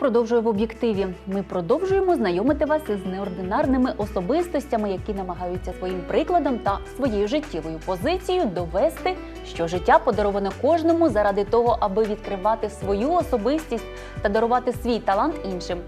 продовжує в об'єктиві. Ми продовжуємо знайомити вас із неординарними особистостями, які намагаються своїм прикладом та своєю життєвою позицією довести, що життя подароване кожному заради того, аби відкривати свою особистість та дарувати свій талант іншим.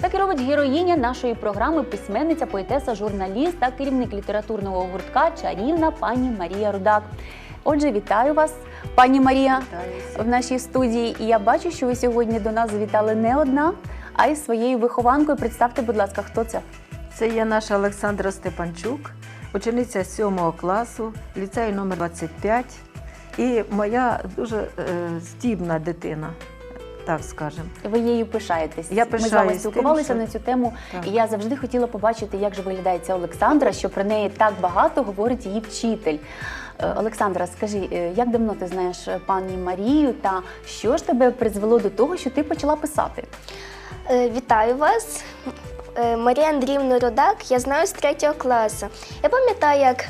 Так і робить героїня нашої програми, письменниця, поетеса, журналіст та керівник літературного гуртка чарівна пані Марія Рудак. Отже, вітаю вас, пані Марія в нашій студії. І я бачу, що ви сьогодні до нас завітали не одна, а й своєю вихованкою. Представте, будь ласка, хто це? Це є наша Олександра Степанчук, учениця 7 класу, ліцею номер 25 і моя дуже е, здібна дитина, так скажемо. Ви її пишаєтесь. Я Ми з вами тим, спілкувалися що- на цю тему, Так. і я завжди хотіла побачити, як же виглядає ця Олександра, що про неї так багато говорить її вчитель. Е, Олександра, скажи, е, як давно ти знаєш е, пані Марію, та що ж тебе призвело до того, що ти почала писати? Вітаю вас. Марія Андріївна Родак, я знаю з третього класу. Я пам'ятаю, як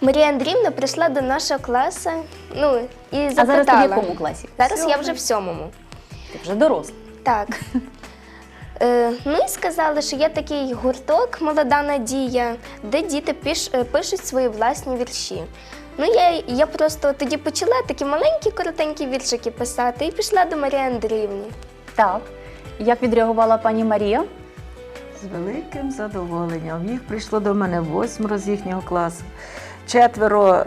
Марія Андріївна прийшла до нашого класу ну, і запитала. А зараз ти в якому класі? Зараз я вже в сьомому. Ти вже доросла. Так. Ну і сказали, що є такий гурток Молода Надія, де діти пишуть свої власні вірші. Ну, я, я просто тоді почала такі маленькі, коротенькі віршики писати і пішла до Марії Андріївни. Так. Як відреагувала пані Марія? З великим задоволенням. Їх прийшло до мене восьмеро з їхнього класу. Четверо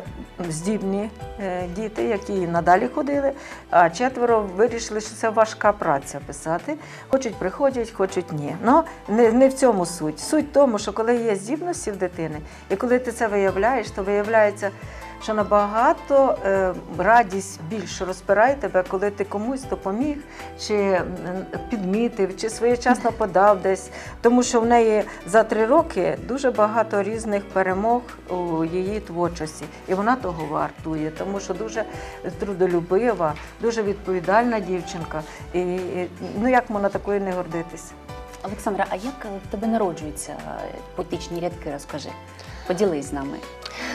здібні е, діти, які надалі ходили, а четверо вирішили, що це важка праця писати. Хочуть приходять, хочуть ні. Ну не, не в цьому суть. Суть в тому, що коли є здібності в дитини, і коли ти це виявляєш, то виявляється, що набагато е, радість більше розпирає тебе, коли ти комусь допоміг, чи підмітив, чи своєчасно подав десь. Тому що в неї за три роки дуже багато різних перемог у її творчості, і вона того вартує, тому що дуже трудолюбива, дуже відповідальна дівчинка. І ну як можна такою не гордитися? Олександра, а як е, в тебе народжуються е, поетичні рядки? Розкажи. Поділись з нами.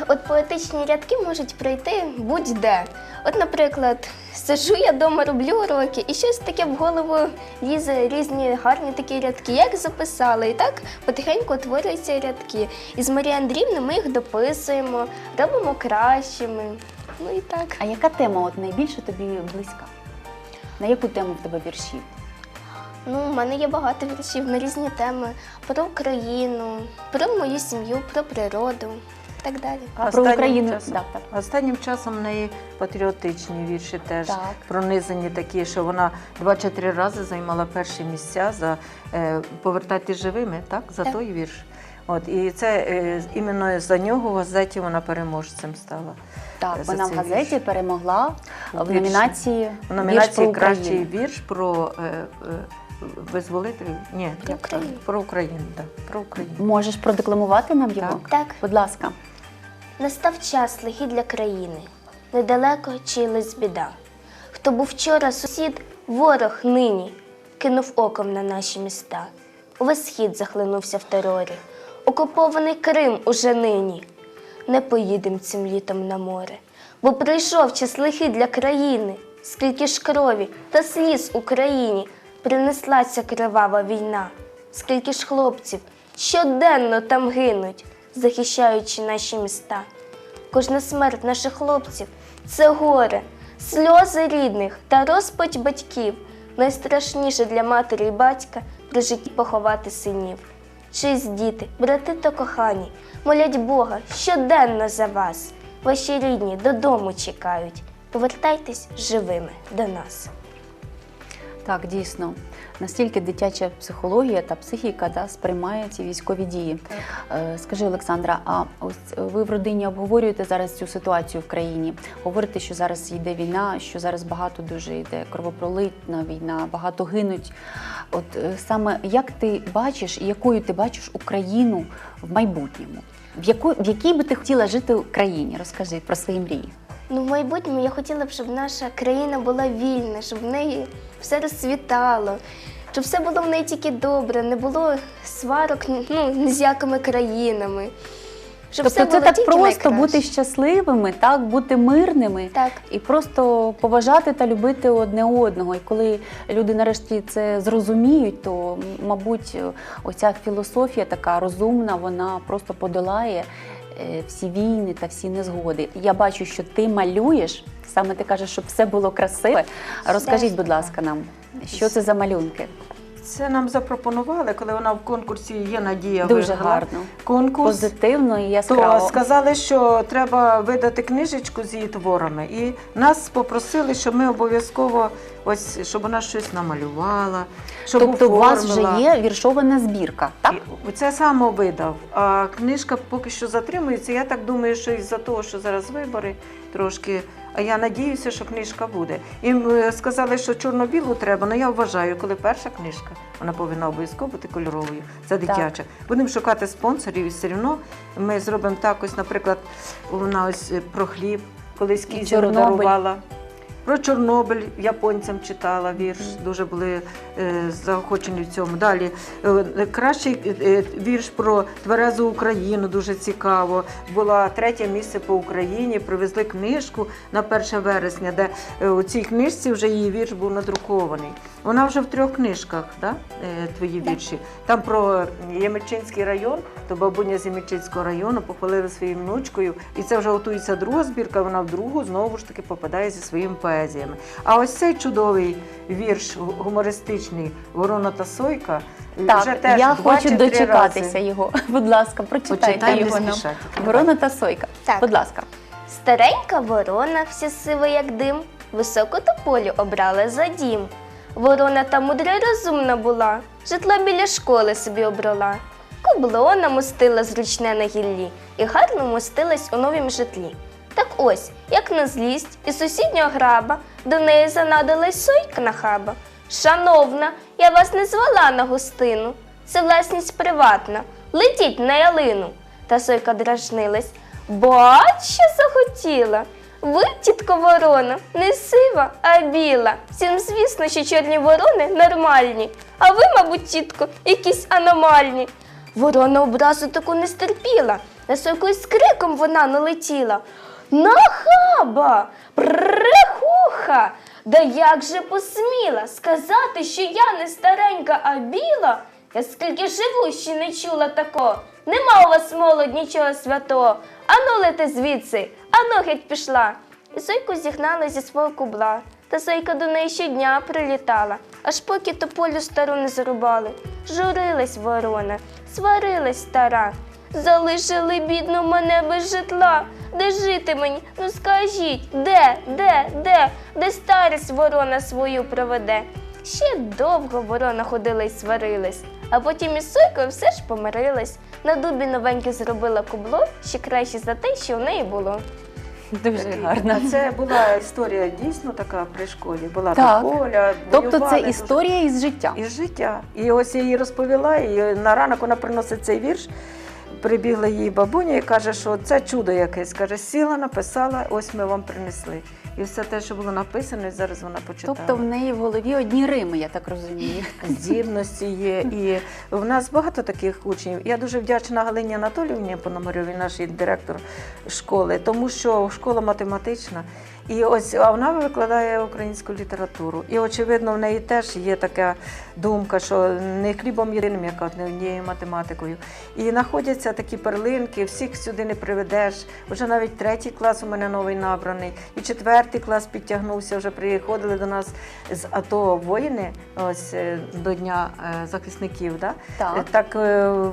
От поетичні рядки можуть прийти будь-де. От, наприклад, сижу я вдома, роблю уроки, і щось таке в голову лізе різні гарні такі рядки. Як записала, і так потихеньку утворюються рядки. І з Марією Андріївною ми їх дописуємо, робимо кращими. Ну і так. А яка тема от найбільше тобі близька? На яку тему в тебе вірші? Ну, у мене є багато віршів на різні теми про Україну, про мою сім'ю, про природу і так далі. А про Україну часом- так, так. Останнім часом в неї патріотичні вірші теж Так. пронизані такі, що вона два чи три рази займала перші місця за е, повертати живими, так? За Так. той вірш. От, і це е, іменно за нього в газеті вона переможцем стала. Так, за вона в газеті вірш. перемогла в номінації В «Вірш про номінації Кращий вірш про е, е, визволителів. Ні, Про? Україну. Про Україну, так. Про Україну. Можеш продекламувати нам його? Так. Так. Будь ласка. Настав час лихий для країни, недалеко чиїлась біда. Хто був вчора сусід, ворог нині кинув оком на наші міста. Увесь схід захлинувся в терорі. Окупований Крим уже нині. Не поїдем цим літом на море, бо прийшов час лихий для країни. Скільки ж крові та сліз Україні принесла ця кривава війна, скільки ж хлопців щоденно там гинуть, захищаючи наші міста. Кожна смерть наших хлопців це горе, сльози рідних та розпач батьків. Найстрашніше для матері і батька при житті поховати синів. Чисть діти, брати та кохані, молять Бога щоденно за вас. Ваші рідні додому чекають. Повертайтесь живими до нас. Так, дійсно. Настільки дитяча психологія та психіка да, сприймає ці військові дії. Е, скажи, Олександра, а ось ви в родині обговорюєте зараз цю ситуацію в країні? Говорите, що зараз йде війна, що зараз багато дуже йде кровопролитна війна, багато гинуть. От е, саме як ти бачиш і якою ти бачиш Україну в майбутньому? В, яку, в якій би ти хотіла жити в країні? Розкажи про свої мрії. Ну, в майбутньому я хотіла б, щоб наша країна була вільна, щоб в неї все розцвітало, щоб все було в неї тільки добре, не було сварок ну, з якими країнами. щоб тобто це так просто найкраще. бути щасливими, так бути мирними. Так. І просто поважати та любити одне одного. І коли люди нарешті це зрозуміють, то мабуть оця філософія така розумна, вона просто подолає всі війни та всі незгоди. Я бачу, що ти малюєш. Саме ти кажеш, щоб все було красиве. Розкажіть, будь ласка, нам, що це за малюнки? Це нам запропонували, коли вона в конкурсі є надія Дуже виграла гарно, конкурс. позитивно і То сказали, що треба видати книжечку з її творами, і нас попросили, щоб ми обов'язково ось щоб вона щось намалювала, щоб Тобто у вас вже є віршована збірка, так? І Це саме видав. А книжка поки що затримується. Я так думаю, що із-за того, що зараз вибори трошки. А я надіюся, що книжка буде. Їм е, сказали, що чорно-білу треба, але я вважаю, коли перша книжка, вона повинна обов'язково бути кольоровою. Це дитяча. Будемо шукати спонсорів і все одно ми зробимо так, ось, наприклад, вона ось е, про хліб, колись Чорнобиль. дарувала. Про Чорнобиль японцям читала вірш, дуже були заохочені в цьому. Далі е, кращий е, вірш про тверезу Україну, дуже цікаво. Була третє місце по Україні. Привезли книжку на 1 вересня, де е, у цій книжці вже її вірш був надрукований. Вона вже в трьох книжках, да? е, твої вірші. Там про Ємельчинський район, то бабуня з Ємельчинського району похвалили своєю внучкою, і це вже готується друга збірка. Вона в другу знову ж таки попадає зі своїми поезіями. А ось цей чудовий вірш гумористичний Ворона та Сойка. Так, вже теж я два хочу чи три дочекатися рази. його. Будь ласка, прочитайте Почитай, не його нам. Ворона та сойка. Так. Будь ласка. Старенька ворона, вся сива, як дим, високу тополю обрала за дім. Ворона та мудра й розумна була, житла біля школи собі обрала. Кубло намостила зручне на гіллі і гарно мостилась у новім житлі. Так ось, як на злість із сусіднього граба до неї занадилась сойка нахаба. Шановна, я вас не звала на гостину. Це власність приватна. Летіть на ялину. Та сойка дражнилась. Бач, що захотіла. Ви, тітко ворона, не сива, а біла. Всім звісно, що чорні ворони нормальні. А ви, мабуть, тітко, якісь аномальні. Ворона образу таку не стерпіла. На сойку із криком вона налетіла. Нахаба! Брехуха! Да як же посміла сказати, що я не старенька, а біла? Я скільки живу, ще не чула такого. Нема у вас молодь нічого святого. Ану лети звідси, ану геть пішла. І Зойку зігнали зі свого кубла. Та Зойка до неї щодня прилітала, аж поки тополю стару не зарубали. Журилась ворона, сварилась стара. Залишили бідну мене без житла. Де жити мені? Ну скажіть, де, де, де, де старість ворона свою проведе? Ще довго ворона ходила й сварилась, а потім із сойкою все ж помирилась. На дубі новеньке зробила кубло, ще краще за те, що в неї було. Дуже гарно. Це була історія дійсно така при школі. Була Так. Тополя, Тобто воювали це дуже. історія із життя. із життя. І ось я їй розповіла, і на ранок вона приносить цей вірш. Прибігла її бабуня і каже, що це чудо якесь. Каже, сіла, написала, ось ми вам принесли. І все те, що було написано, і зараз вона почитала. Тобто в неї в голові одні рими, я так розумію. здібності є. І в нас багато таких учнів. Я дуже вдячна Галині Анатоліївні Пономарьовій, нашій директор школи, тому що школа математична. І ось а вона викладає українську літературу. І очевидно, в неї теж є така думка, що не хлібом єдиним, яка не однією математикою. І знаходяться такі перлинки, всіх сюди не приведеш. Вже навіть третій клас у мене новий набраний, і четвертий клас підтягнувся. Вже приходили до нас з АТО воїни, ось е, до Дня е, захисників. Да? Так. Е, Так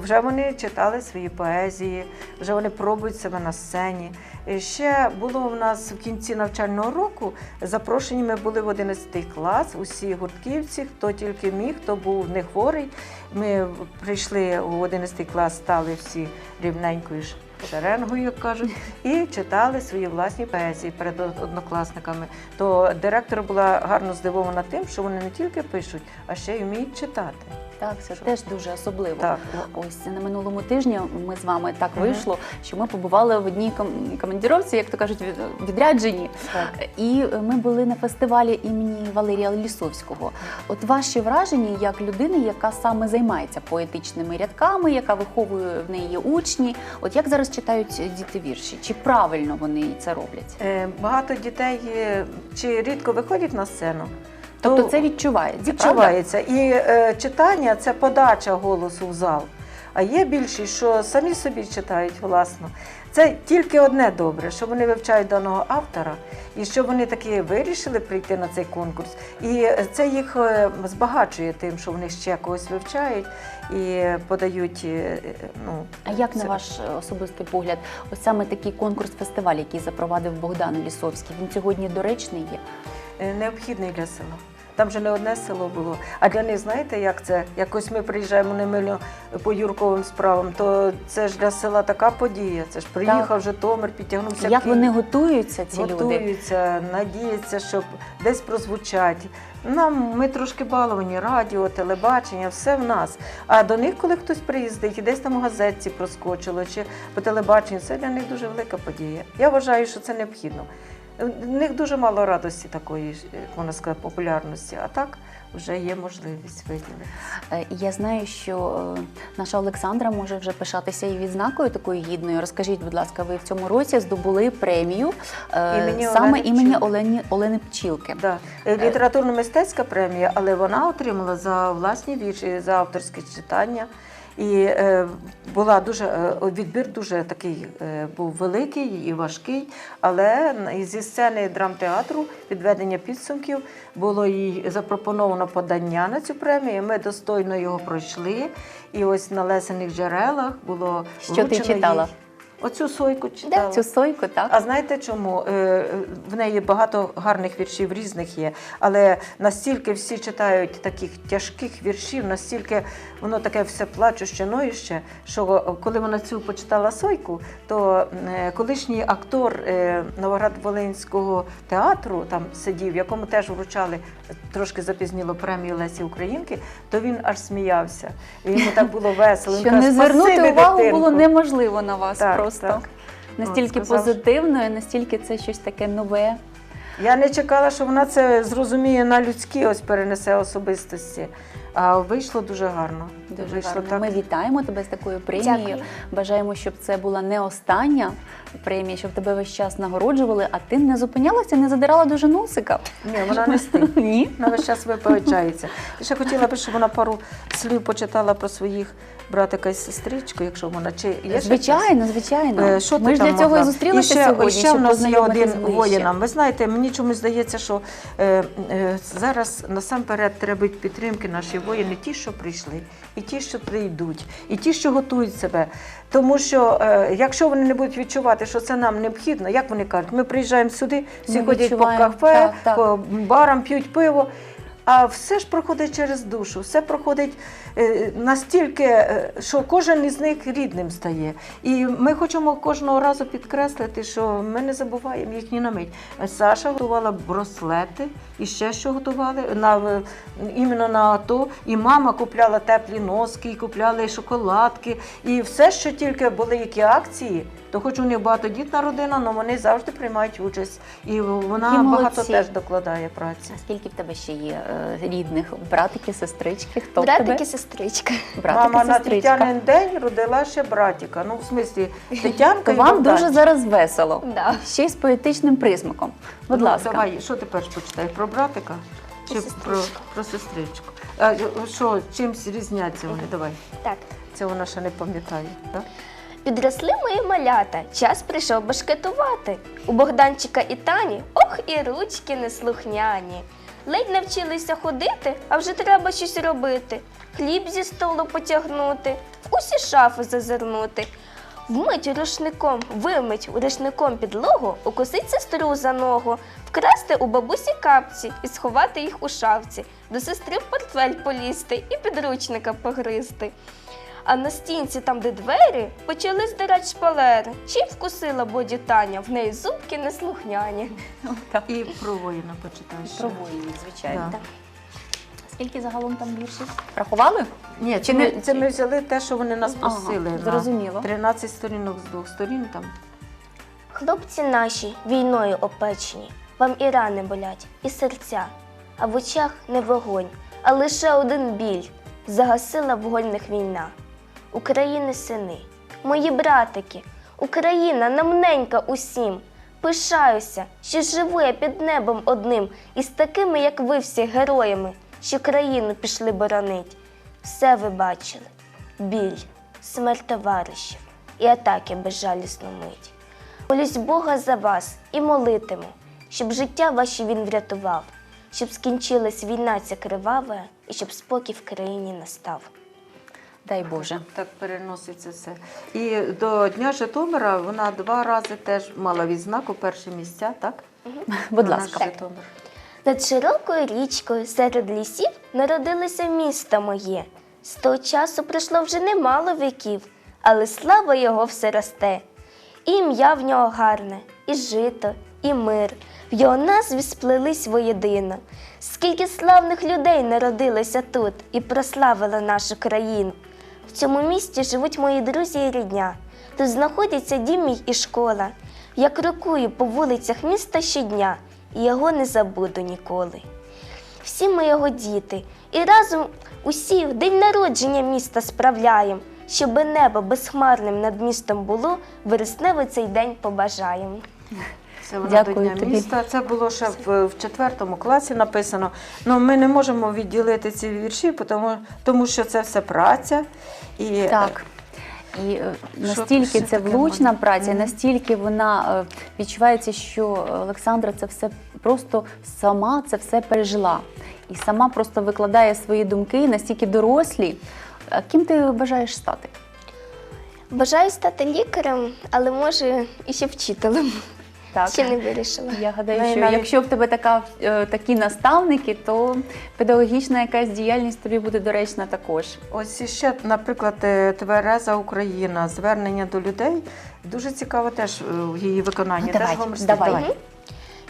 вже вони читали свої поезії, вже вони пробують себе на сцені. Ще було в нас в кінці навчального року запрошені ми були в 11 клас, усі гуртківці, хто тільки міг, хто був не хворий. Ми прийшли у 11 клас, стали всі рівненькою шеренгою, як кажуть, і читали свої власні поезії перед однокласниками. То директор була гарно здивована тим, що вони не тільки пишуть, а ще й вміють читати. Так, це теж дуже особливо. Так. Ось на минулому тижні ми з вами так Мгм. вийшло, що ми побували в одній ком- командіровці, як то кажуть, від- відрядженні. Так. І ми були на фестивалі імені Валерія Лісовського. От ваші враження як людини, яка саме займається поетичними рядками, яка виховує в неї учні. От як зараз читають діти вірші? Чи правильно вони це роблять? Е, Багато дітей е, чи рідко виходять на сцену. Тобто це відчувається. відчувається. І е, читання це подача голосу в зал. А є більшість, що самі собі читають власно. Це тільки одне добре, що вони вивчають даного автора, і що вони таки вирішили прийти на цей конкурс. І це їх е, збагачує тим, що вони ще когось вивчають і подають. е, Ну, А як на ваш особистий погляд, ось саме такий конкурс-фестиваль, який запровадив Богдан Лісовський, він сьогодні доречний є? Е, необхідний для села. Там же не одне село було. А для них, знаєте, як це? Якось ми приїжджаємо немило по Юрковим справам, то це ж для села така подія. Це ж приїхав Житомир, підтягнувся. Як Київ, вони готуються, ці люди? готуються, надіються, щоб десь прозвучать. Нам ми трошки баловані, радіо, телебачення, все в нас. А до них, коли хтось приїздить і десь там у газетці проскочило, чи по телебаченню, це для них дуже велика подія. Я вважаю, що це необхідно. В них дуже мало радості такої, можна сказати, популярності, а так вже є можливість виділити. Е, Я знаю, що е, наша Олександра може вже пишатися і відзнакою такою гідною. Розкажіть, будь ласка, ви в цьому році здобули премію е, Імені саме Олени імені Олені Олени Пчілки. Да. Літературно-мистецька премія, але вона отримала за власні вірші, за авторське читання. І е, була дуже е, відбір дуже такий е, був великий і важкий. Але зі сцени драмтеатру підведення підсумків було їй запропоновано подання на цю премію. Ми достойно його пройшли. І ось на лесених джерелах було Що ти читала? їй- Оцю сойку читала. Цю сойку, так? А знаєте чому? Е, В неї багато гарних віршів різних є, але настільки всі читають таких тяжких віршів, настільки воно таке все плачуще, ноюще, що коли вона цю почитала сойку, то е, колишній актор е, Новоград-Волинського театру там сидів, якому теж вручали трошки запізніло премію Лесі Українки, то він аж сміявся. І йому так було весело. Що не звернути увагу дитинко». було неможливо на вас Так, просто. так. Настільки От, позитивно, і настільки це щось таке нове. Я не чекала, що вона це зрозуміє на людські, ось перенесе особистості. А вийшло дуже гарно. Дуже вийшло гарно. так. Ми вітаємо тебе з такою премією. Дякую. Бажаємо, щоб це була не остання премія, щоб тебе весь час нагороджували, а ти не зупинялася, не задирала дуже носика. Ні, вона не стигне. Ні. Вона весь час виповичається. І ще хотіла би, щоб вона пару слів почитала про своїх братика і сестричку, якщо вона чи є? Звичайно, звичайно. Е, Що Ми ж для цього і зустрілися ще, сьогодні. І ще в нас є один воїнам. Ви знаєте, мені чомусь здається, що е, е, зараз насамперед треба підтримки наші воїни, ті, що прийшли, і ті, що прийдуть, і ті, що готують себе. Тому що е, якщо вони не будуть відчувати, що це нам необхідно, як вони кажуть, ми приїжджаємо сюди, всі Ми ходять по кафе, так, так. по барам, п'ють пиво. А все ж проходить через душу, все проходить е, настільки, е, що кожен із них рідним стає. І ми хочемо кожного разу підкреслити, що ми не забуваємо їхні намить. Саша готувала браслети і ще що готували на іменно на АТО. І мама купляла теплі носки, і купляли шоколадки, і все, що тільки були які акції. То хоч у них багатодітна родина, але вони завжди приймають участь. І вона Які багато теж докладає праці. А скільки в тебе ще є е, рідних братики, сестрички? Хто Братики, тебе? сестричка. Братики, Мама на сестричка. Тетянин день родила ще братіка. Ну, в смислі, Тетянка і вам Богдан. дуже зараз весело. Да. Ще й з поетичним присмаком. Будь ну, ласка. Давай, що ти перш почитаєш? Про братика чи Про про, сестричку. про сестричку? А, що, чимсь різняться вони? Давай. Так. Це вона ще не пам'ятає. Так? Підросли мої малята, час прийшов башкетувати. У Богданчика і Тані, ох, і ручки неслухняні. Ледь навчилися ходити, а вже треба щось робити. Хліб зі столу потягнути, усі шафи зазирнути. Вмить рушником, вимить рушником підлогу, укусить сестру за ногу, вкрасти у бабусі капці і сховати їх у шафці, до сестри в портфель полізти і підручника погризти. А на стінці, там, де двері, почали здирать шпалери. Чим вкусила боді Таня, в неї зубки неслухняні. І про воїна почитаєш. Про воїнів, звичайно. Да. Скільки загалом там віршів? Рахували? Ні, Чи ми, це ми взяли те, що вони нас Ага, просили. на зрозуміло. 13 сторінок з двох сторін там. Хлопці наші війною опечені, вам і рани болять, і серця, а в очах не вогонь, а лише один біль загасила вогольних війна. України сини, мої братики, Україна нам ненька усім. Пишаюся, що живу я під небом одним, і з такими, як ви всі, героями, що країну пішли боронить. Все ви бачили: біль, смерть товаришів і атаки безжалісну мить. Молюсь Бога за вас і молитиму, щоб життя ваші він врятував, щоб скінчилась війна ця кривава і щоб спокій в країні настав. Дай Боже. Так переноситься все. І до Дня Житомира вона два рази теж мала відзнаку перші місця, так? Будь ласка. Житомир. Над широкою річкою серед лісів народилося місто моє. З того часу пройшло вже немало віків, але слава його все росте. І ім'я в нього гарне, і жито, і мир. В його назві сплелись воєдино. Скільки славних людей народилося тут і прославило нашу країну. В цьому місті живуть мої друзі і рідня. Тут знаходяться дім мій і школа. Я крокую по вулицях міста щодня, і його не забуду ніколи. Всі ми його діти, і разом усі в день народження міста справляємо, щоби небо безхмарним над містом було, вересневий цей день побажаємо. Це вона Дякую до Дня тобі. міста. Це було ще в, в четвертому класі написано. Ну, ми не можемо відділити ці вірші, тому, тому що це все праця. І, Так. І е, Що- настільки що це влучна праця, настільки вона е, відчувається, що Олександра це все просто сама це все пережила. І сама просто викладає свої думки настільки дорослі. А Ким ти бажаєш стати? Бажаю стати лікарем, але може і ще вчителем. Так. Ще не вирішила. Я гадаю, що навіть- якщо в тебе така, е, такі наставники, то педагогічна якась діяльність тобі буде доречна також. Ось іще, наприклад, е, Твереза Україна, звернення до людей. Дуже цікаво теж е, в її виконанні. Ну, давай, Теж гомерстик. давай.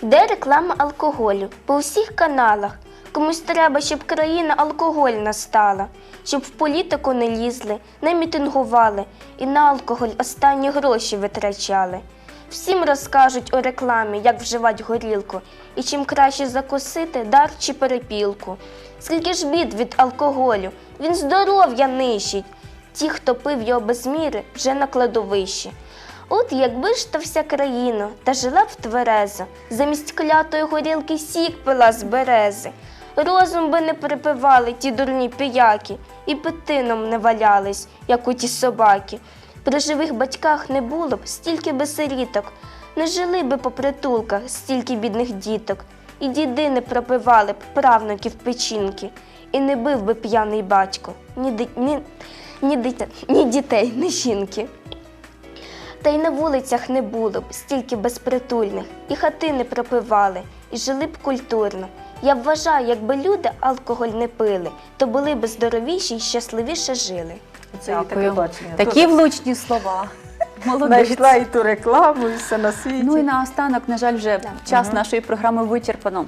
Йде реклама алкоголю по всіх каналах. Комусь треба, щоб країна алкогольна стала, щоб в політику не лізли, не мітингували і на алкоголь останні гроші витрачали. Всім розкажуть у рекламі, як вживати горілку, і чим краще закусити дар чи перепілку. Скільки ж бід від алкоголю, він здоров'я нищить. Ті, хто пив його без міри, вже на кладовищі. От якби ж та вся країна та жила б тверезо, замість клятої горілки сік пила з берези. Розум би не припивали ті дурні пияки, і петином не валялись, як у ті собаки. При живих батьках не було б стільки би сиріток, не жили би по притулках стільки бідних діток, і діди не пропивали б правнуків печінки, і не бив би п'яний батько, ні, ні, ні, дитя, ні дітей, ні жінки. Та й на вулицях не було б стільки безпритульних, і хати не пропивали, і жили б культурно. Я вважаю, якби люди алкоголь не пили, то були б здоровіші й щасливіше жили. Це її таке Дякую. бачення. Такі Дуже влучні слова. Молодець. Знайшла і ту рекламу, і все на світі. Ну і наостанок, на жаль, вже час нашої програми вичерпано.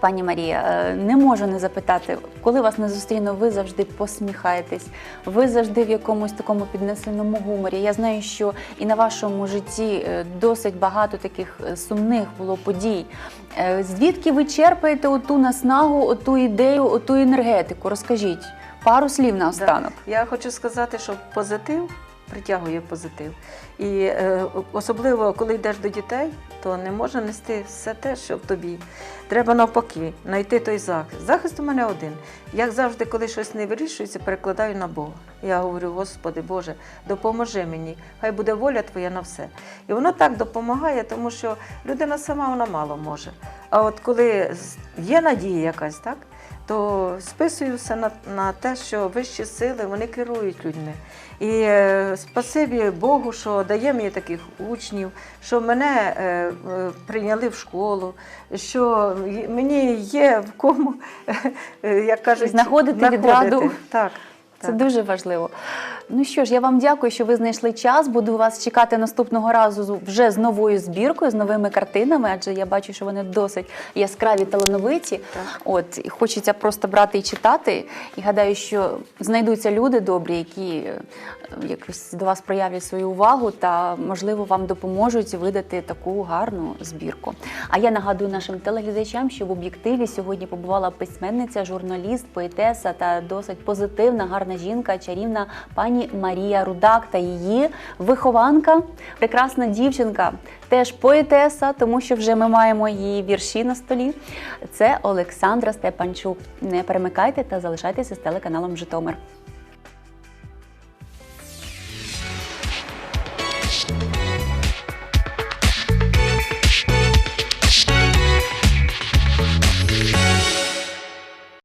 Пані Марія, е, не можу не запитати, коли вас не зустріну, ви завжди посміхаєтесь, ви завжди в якомусь такому піднесеному гуморі. Я знаю, що і на вашому житті е, досить багато таких е, сумних було подій. Е, Звідки ви черпаєте оту наснагу, оту ідею, оту енергетику? Розкажіть пару слів на останок. Я хочу сказати, що позитив притягує позитив. І е, особливо, коли йдеш до дітей, то не можна нести все те, що в тобі. Треба навпаки знайти той захист. Захист у мене один. Як завжди, коли щось не вирішується, перекладаю на Бога. Я говорю, Господи Боже, допоможи мені, хай буде воля Твоя на все. І воно так допомагає, тому що людина сама вона мало може. А от коли є надія якась, так? То списую все на, на те, що вищі сили вони керують людьми. І е, спасибі Богу, що дає мені таких учнів, що мене е, е, прийняли в школу, що мені є в кому, е, як кажуть, Знаходити відраду. Так, Це дуже важливо. Ну що ж, я вам дякую, що ви знайшли час. Буду вас чекати наступного разу вже з новою збіркою, з новими картинами, адже я бачу, що вони досить яскраві, талановиті. От і хочеться просто брати і читати. І гадаю, що знайдуться люди добрі, які е, якось до вас проявлять свою увагу та, можливо, вам допоможуть видати таку гарну збірку. А я нагадую нашим телеглядачам, що в об'єктиві сьогодні побувала письменниця, журналіст, поетеса та досить позитивна, гарна жінка, чарівна пані Марія Рудак та її вихованка, прекрасна дівчинка, теж поетеса, тому що вже ми маємо її вірші на столі. Це Олександра Степанчук. Не перемикайте та залишайтеся з телеканалом Житомир.